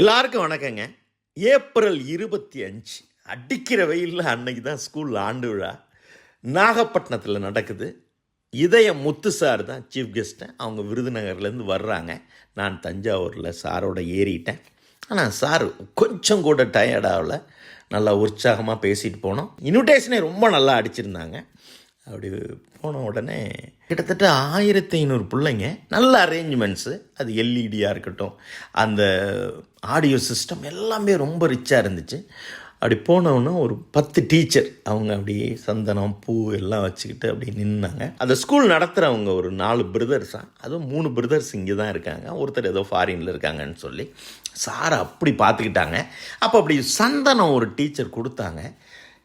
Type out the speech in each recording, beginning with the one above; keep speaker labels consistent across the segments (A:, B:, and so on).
A: எல்லாருக்கும் வணக்கங்க. ஏப்ரல் இருபத்தி அஞ்சு அடிக்கிற வெயிலில் அன்னைக்கு தான் ஸ்கூல் ஆண்டு விழா. நாகப்பட்டினத்தில் நடக்குது. இதய முத்து சார் தான் சீஃப் கெஸ்ட்டு அவங்க விருதுநகர்லேருந்து வர்றாங்க. நான் தஞ்சாவூரில் சாரோட ஏறிட்டேன். ஆனால் சார் கொஞ்சம் கூட டயர்டாகல நல்லா உற்சாகமாக பேசிட்டு போனோம். இன்விடேஷனே ரொம்ப நல்லா அடிச்சிருந்தாங்க. அப்படி போன உடனே கிட்டத்தட்ட ஆயிரத்தி ஐநூறு பிள்ளைங்க நல்ல அரேஞ்ச்மெண்ட்ஸு அது எல்இடியாக இருக்கட்டும் அந்த ஆடியோ சிஸ்டம் எல்லாமே ரொம்ப ரிச்சாக இருந்துச்சு. அப்படி போனவுடனே ஒரு பத்து டீச்சர் அவங்க அப்படியே சந்தனம் பூ எல்லாம் வச்சுக்கிட்டு அப்படி நின்னாங்க. அந்த ஸ்கூல் நடத்துகிறவங்க ஒரு நாலு பிரதர்ஸாக அதுவும் மூணு பிரதர்ஸ் இங்கே தான் இருக்காங்க. ஒருத்தர் ஏதோ ஃபாரினில் இருக்காங்கன்னு சொல்லி சாரை அப்படி பார்த்துக்கிட்டாங்க. அப்போ அப்படி சந்தனம் ஒரு டீச்சர் கொடுத்தாங்க.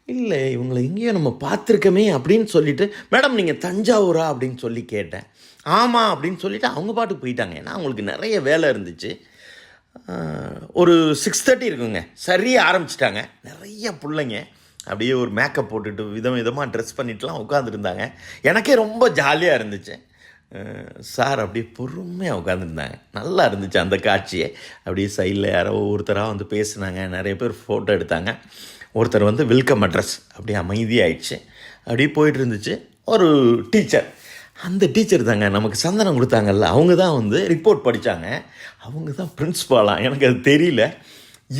A: இல்லை இவங்களை எங்கேயோ நம்ம பார்த்துருக்கமே அப்படின்னு சொல்லிட்டு மேடம் நீங்கள் தஞ்சாவூரா? அப்படின்னு சொல்லி கேட்டேன். ஆமாம் அப்படின்னு சொல்லிவிட்டு அவங்க பாட்டுக்கு போயிட்டாங்க. ஏன்னா அவங்களுக்கு நிறைய வேலை இருந்துச்சு. ஒரு சிக்ஸ் தேர்ட்டி இருக்குங்க. சரியாக ஆரம்பிச்சிட்டாங்க. நிறைய பிள்ளைங்க அப்படியே ஒரு மேக்கப் போட்டுட்டு விதம் விதமாக ட்ரெஸ் பண்ணிட்டுலாம் உட்காந்துருந்தாங்க எனக்கே ரொம்ப ஜாலியாக இருந்துச்சு. சார் அப்படியே பொறுமையாக உட்காந்துருந்தாங்க நல்லா இருந்துச்சு அந்த காட்சியை. அப்படியே சைடில் யாரோ ஒருத்தராக வந்து பேசுனாங்க. நிறைய பேர் ஃபோட்டோ எடுத்தாங்க. ஒருத்தர் வந்து வெல்கம் அட்ரஸ் அப்படியே அமைதியாகிடுச்சு அப்படியே போயிட்டு இருந்துச்சு ஒரு டீச்சர் அந்த டீச்சர் தாங்க நமக்கு சந்தனம் கொடுத்தாங்கல்ல. அவங்க தான் வந்து ரிப்போர்ட் படித்தாங்க அவங்க தான் பிரின்ஸ்பாலாம் எனக்கு அது தெரியல.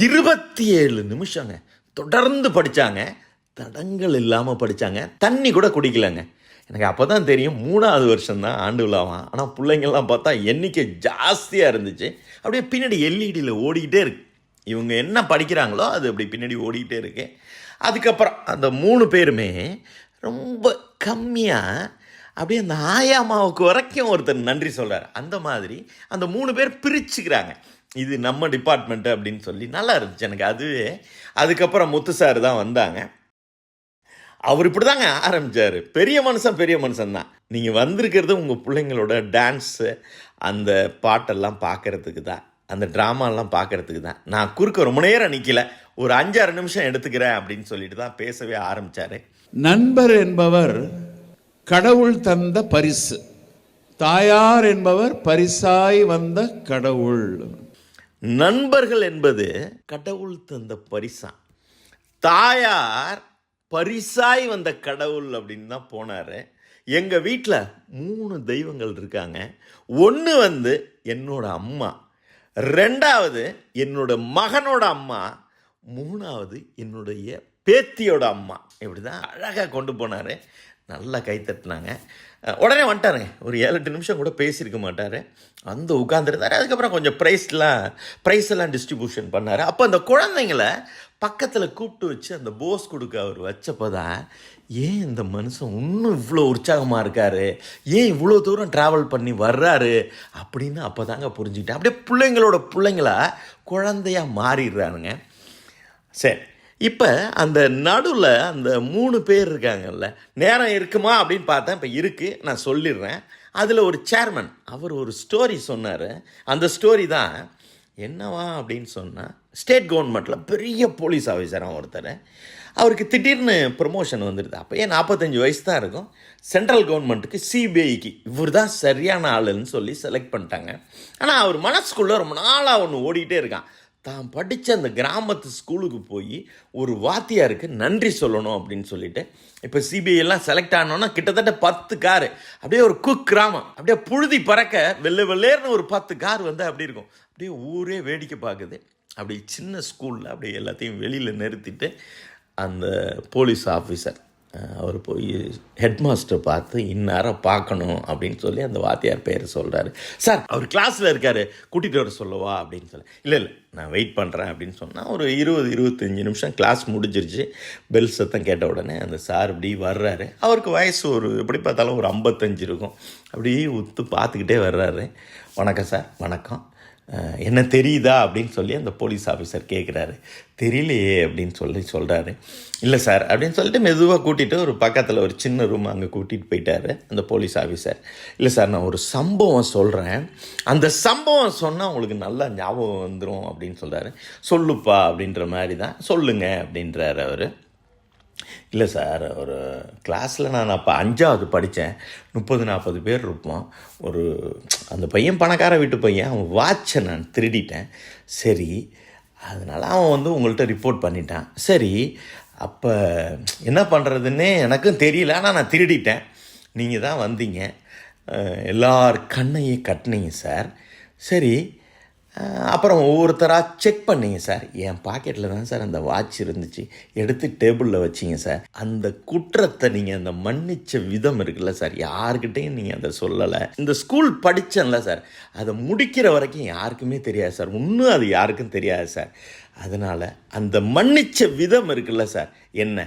A: இருபத்தி ஏழு நிமிஷங்க. தொடர்ந்து படித்தாங்க தடங்கள் இல்லாமல் படித்தாங்க தண்ணி கூட குடிக்கலங்க. எனக்கு அப்போ தான் தெரியும் மூணாவது வருஷம் தான் ஆண்டு விழாவான் ஆனால் பிள்ளைங்கள்லாம் பார்த்தா எண்ணிக்கை ஜாஸ்தியாக இருந்துச்சு. அப்படியே பின்னாடி எல்இடியில் ஓடிக்கிட்டே இருக்கு. இவங்க என்ன படிக்கிறாங்களோ அது அப்படி பின்னாடி ஓடிக்கிட்டே இருக்கு. அதுக்கப்புறம் அந்த மூணு பேருமே ரொம்ப கம்மியாக அப்படியே அந்த ஆயாமாவுக்கு வரைக்கும் ஒருத்தர் நன்றி சொல்கிறார் அந்த மாதிரி அந்த மூணு பேர் பிரிச்சுக்கிறாங்க. இது நம்ம டிபார்ட்மெண்ட்டு அப்படின்னு சொல்லி நல்லா இருந்துச்சு எனக்கு அதுவே. அதுக்கப்புறம் முத்து சார் தான் வந்தாங்க. அவர் இப்படி தாங்க ஆரம்பித்தார் பெரிய மனுஷன் பெரிய மனுஷன் தான் நீங்கள் வந்திருக்கிறது உங்கள் பிள்ளைங்களோட டான்ஸு அந்த பாட்டெல்லாம் பார்க்கறதுக்கு தான். அந்த ட்ராமாலாம் பார்க்கறதுக்கு தான். நான் குறுக்க ரொம்ப நேரம் நிற்கல ஒரு அஞ்சாறு நிமிஷம் எடுத்துக்கிறேன் அப்படின்னு சொல்லிட்டு தான் பேசவே ஆரம்பித்தார்
B: நண்பர் என்பவர் கடவுள் தந்த பரிசு. தாயார் என்பவர் பரிசாய் வந்த கடவுள்.
A: நண்பர்கள் என்பது கடவுள் தந்த பரிசா? தாயார் பரிசாய் வந்த கடவுள் அப்படின்னு தான் போனார். எங்கள் வீட்டில் மூணு தெய்வங்கள் இருக்காங்க. ஒன்று வந்து என்னோட அம்மா. ரெண்டாவது என்னோட மகனோட அம்மா. மூணாவது என்னுடைய பேத்தியோட அம்மா. இப்படி தான் அழகாக கொண்டு போனார். நல்லா கை தட்டினாங்க. உடனே வந்துட்டாருங்க. ஒரு ஏழு எட்டு நிமிஷம் கூட பேசியிருக்க மாட்டார். வந்து உட்காந்துருந்தாரு அதுக்கப்புறம் கொஞ்சம் ப்ரைஸ்லாம் ப்ரைஸ் எல்லாம் டிஸ்ட்ரிபியூஷன் பண்ணார். அப்போ அந்த குழந்தைங்கள பக்கத்தில் கூப்பிட்டு வச்சு அந்த போஸ் கொடுக்க அவர் வச்சப்போ தான் ஏன் இந்த மனுஷன் இன்னும் இவ்வளோ உற்சாகமாக இருக்காரு? ஏன் இவ்வளோ தூரம் ட்ராவல் பண்ணி வர்றாரு? அப்படின்னு அப்போ தாங்க புரிஞ்சுக்கிட்டேன். அப்படியே பிள்ளைங்களோட பிள்ளைங்களா குழந்தையாக மாறிடுறாருங்க. சரி. இப்போ அந்த நடுவில் அந்த மூணு பேர் இருக்காங்கல்ல நேரம் இருக்குமா அப்படின்னு பார்த்தேன். இப்போ இருக்குது நான் சொல்லிடுறேன். அதில் ஒரு சேர்மன் அவர் ஒரு ஸ்டோரி சொன்னார். அந்த ஸ்டோரி தான் என்னவா? அப்படின்னு சொன்னால் ஸ்டேட் கவர்மெண்ட்டில் பெரிய போலீஸ் ஆஃபீஸராக ஒருத்தர். அவருக்கு திடீர்னு ப்ரொமோஷன் வந்துடுது அப்போயே நாற்பத்தஞ்சு வயசு தான் இருக்கும். சென்ட்ரல் கவர்மெண்ட்டுக்கு சிபிஐக்கு இவர் தான் சரியான ஆளுன்னு சொல்லி செலக்ட் பண்ணிட்டாங்க. ஆனால் அவர் மனசுக்குள்ளே ரொம்ப நாளாக ஒன்று ஓடிக்கிட்டே இருக்கான். தான் படித்த அந்த கிராமத்து ஸ்கூலுக்கு போய் ஒரு வாத்தியாருக்கு நன்றி சொல்லணும் அப்படின்னு சொல்லிட்டு இப்போ சிபிஐ எல்லாம் செலக்ட் ஆனோன்னா கிட்டத்தட்ட பத்து காரு. அப்படியே ஒரு குக் கிராமம். அப்படியே புழுதி பறக்க வெள்ளை வெள்ளேர்னு ஒரு பத்து கார் வந்து அப்படி இருக்கும். அப்படியே ஊரே வேடிக்கை பார்க்குது. அப்படி சின்ன ஸ்கூலில் அப்படியே எல்லாத்தையும் வெளியில் நிறுத்திட்டு அந்த போலீஸ் ஆஃபீஸர் அவர் போய் ஹெட் மாஸ்டர் பார்த்து இந்நேரம் பார்க்கணும் அப்படின்னு சொல்லி அந்த வாத்தியார் பேர் சொல்கிறாரு சார் அவர் கிளாஸில் இருக்காரு கூட்டிகிட்டு வர சொல்லவா? அப்படின்னு சொல்லி. இல்லை இல்லை நான் வெயிட் பண்ணுறேன் அப்படின்னு சொன்னால் ஒரு இருபது இருபத்தஞ்சி நிமிஷம் கிளாஸ் முடிஞ்சிருச்சு. பெல் சத்தம் கேட்ட உடனே அந்த சார் இப்படி வர்றாரு. அவருக்கு வயசு ஒரு எப்படி பார்த்தாலும் ஒரு ஐம்பத்தஞ்சு இருக்கும். அப்படியே உத்து பார்த்துக்கிட்டே வர்றாரு. வணக்கம் சார் வணக்கம். என்ன தெரியுதா அப்படின்னு சொல்லி அந்த போலீஸ் ஆஃபீஸர் கேட்குறாரு தெரியலையே அப்படின்னு சொல்லி சொல்கிறாரு இல்லை சார் அப்படின்னு சொல்லிட்டு மெதுவாக கூட்டிகிட்டு ஒரு பக்கத்தில் ஒரு சின்ன ரூம் அங்கே கூட்டிகிட்டு போயிட்டாரு அந்த போலீஸ் ஆஃபீஸர் இல்லை சார் நான் ஒரு சம்பவம் சொல்கிறேன் அந்த சம்பவம் சொன்னால் உங்களுக்கு நல்லா ஞாபகம் வந்துடும் அப்படின்னு சொல்கிறாரு சொல்லுப்பா அப்படின்ற மாதிரி தான் சொல்லுங்கள் அப்படின்றார் அவர். இல்லை சார் ஒரு கிளாஸில் நான் அப்போ அஞ்சாவது படித்தேன் முப்பது நாற்பது பேர் இருப்போம். ஒரு அந்த பையன் பணக்கார வீட்டு பையன். அவன் வாட்சை நான் திருடிட்டேன். சரி அதனால் அவன் வந்து உங்கள்கிட்ட ரிப்போர்ட் பண்ணிட்டான். சரி அப்போ என்ன பண்ணுறதுன்னே எனக்கும் தெரியல. ஆனால் நான் திருடிட்டேன். நீங்கள் தான் வந்தீங்க. எல்லார் கண்ணையும் கட்டினீங்க சார். சரி அப்புறம் ஒவ்வொருத்தராக செக் பண்ணீங்க சார் என் பாக்கெட்டில் தான் சார் அந்த வாட்ச் இருந்துச்சு. எடுத்து டேபிளில் வச்சிங்க சார் அந்த குற்றத்தை நீங்கள் அந்த மன்னிச்ச விதம் இருக்குல்ல சார் யாருக்கிட்டேயும் நீங்கள் அதை சொல்லலை. இந்த ஸ்கூல் படித்தேன்ல சார் அதை முடிக்கிற வரைக்கும் யாருக்குமே தெரியாது சார் இன்னும் அது யாருக்கும் தெரியாது சார் அதனால் அந்த மன்னிச்ச விதம் இருக்குல்ல சார் என்ன?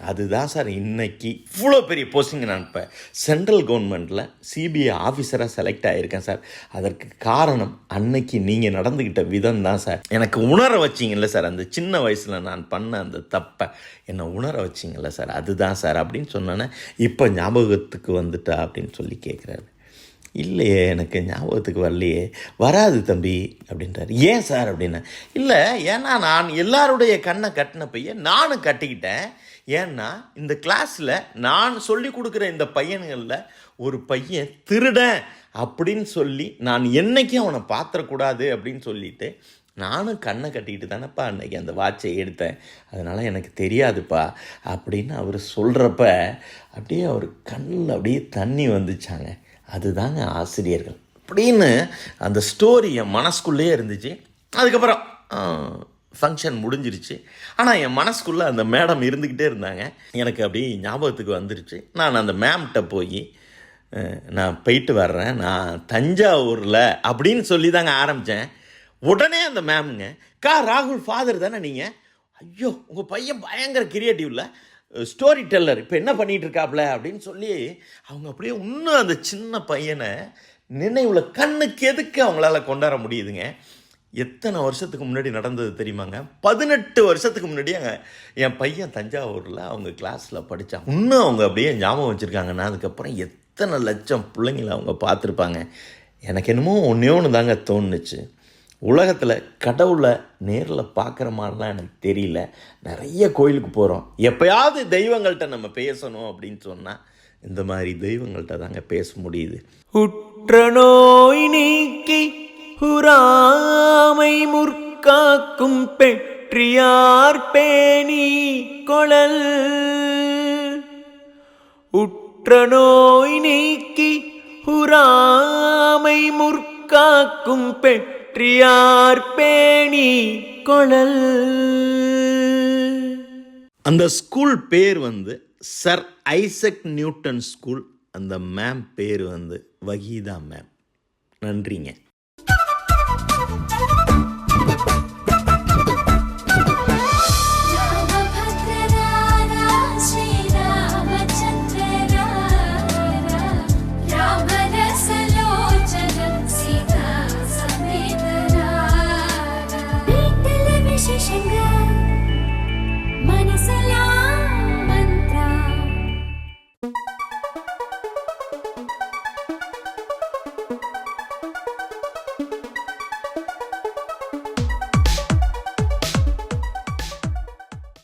A: அதுதான் சார் இன்னைக்கு இவ்வளோ பெரிய போஸ்டிங் நான் இப்போ சென்ட்ரல் கவர்மெண்ட்டில் சிபிஐ ஆஃபீஸராக செலக்ட் ஆகியிருக்கேன் சார். அதற்கு காரணம் அன்னைக்கு நீங்கள் நடந்துக்கிட்ட விதம் தான் சார். எனக்கு உணர வச்சிங்கல்ல சார் அந்த சின்ன வயசில் நான் பண்ண அந்த தப்பை. என்னை உணர வச்சிங்கல்ல சார் அதுதான் சார் அப்படின்னு சொன்னோன்னே இப்போ ஞாபகத்துக்கு வந்துட்டா அப்படின்னு சொல்லி கேட்குறாரு இல்லையே எனக்கு ஞாபகத்துக்கு வரலையே. வராது தம்பி அப்படின்றாரு. ஏன் சார் அப்படின்னா? இல்லை ஏன்னா நான் எல்லாருடைய கண்ணை கட்டின பையன் நானும் கட்டிக்கிட்டேன். ஏன்னா இந்த கிளாஸில் நான் சொல்லி கொடுக்குற இந்த பையன்களில் ஒரு பையன் திருடன் அப்படின்னு சொல்லி நான் என்னைக்கும் அவனை பார்த்துடக்கூடாது அப்படின்னு சொல்லிட்டு நானும் கண்ணை கட்டிக்கிட்டு தானேப்பா அன்னைக்கு அந்த வாட்சை எடுத்தேன். அதனால் எனக்கு தெரியாதுப்பா அப்படின்னு அவர் சொல்கிறப்ப அப்படியே அவர் கண்ணில் அப்படியே தண்ணி வந்துச்சாங்க. அதுதாங்க ஆசிரியர்கள். அப்படின்னு அந்த ஸ்டோரி என் மனசுக்குள்ளேயே இருந்துச்சு. அதுக்கப்புறம் ஃபங்க்ஷன் முடிஞ்சிருச்சு. ஆனால் என் மனசுக்குள்ளே அந்த மேடம் இருந்துக்கிட்டே இருந்தாங்க. எனக்கு அப்படியே ஞாபகத்துக்கு வந்துருச்சு. நான் அந்த மேம்கிட்ட போய் நான் போயிட்டு வர்றேன். நான் தஞ்சாவூரில் அப்படின்னு சொல்லி தாங்க ஆரம்பித்தேன் உடனே அந்த மேமுங்க கா ராகுல் ஃபாதர் தானே நீங்கள் ஐயோ உங்கள் பையன் பயங்கர கிரியேட்டிவ்ல ஸ்டோரி டெல்லர் இப்போ என்ன பண்ணிகிட்டு இருக்காப்ல? அப்படின்னு சொல்லி அவங்க அப்படியே இன்னும் அந்த சின்ன பையனை நினைவுல கண்ணுக்கு எதுக்கு அவங்களால கொண்டாட முடியுதுங்க. எத்தனை வருஷத்துக்கு முன்னாடி நடந்தது தெரியுமாங்க? பதினெட்டு வருஷத்துக்கு முன்னாடி அங்கே என் பையன் தஞ்சாவூரில் அவங்க கிளாஸில் படித்தான் இன்னும் அவங்க அப்படியே ஞாபகம் வச்சுருக்காங்கன்னா அதுக்கப்புறம் எத்தனை லட்சம் பிள்ளைங்களை அவங்க பார்த்துருப்பாங்க. எனக்கு என்னமோ ஒன்றே ஒன்று தாங்க தோணுச்சு. உலகத்தில் கடவுளை நேரில் பார்க்குற மாதிரிலாம் எனக்கு தெரியல. நிறைய கோயிலுக்கு போகிறோம் எப்பயாவது தெய்வங்கள்கிட்ட நம்ம பேசணும் அப்படின்னு சொன்னால் இந்த மாதிரி தெய்வங்கள்கிட்ட தாங்க பேச முடியுது.
C: உற்ற நோய் நீக்கி ஹுரா முற்காக்கும் பெற்றியார் பேணி கொழல் உற்ற நோய் நீக்கி உறாமை முற்காக்கும் பெற்றியார் பேணி கொழல்
A: அந்த ஸ்கூல் பேர் வந்து சர் ஐசக் நியூட்டன் ஸ்கூல். அந்த மேம் பேர் வந்து வகீதா மேம். நன்றிங்க.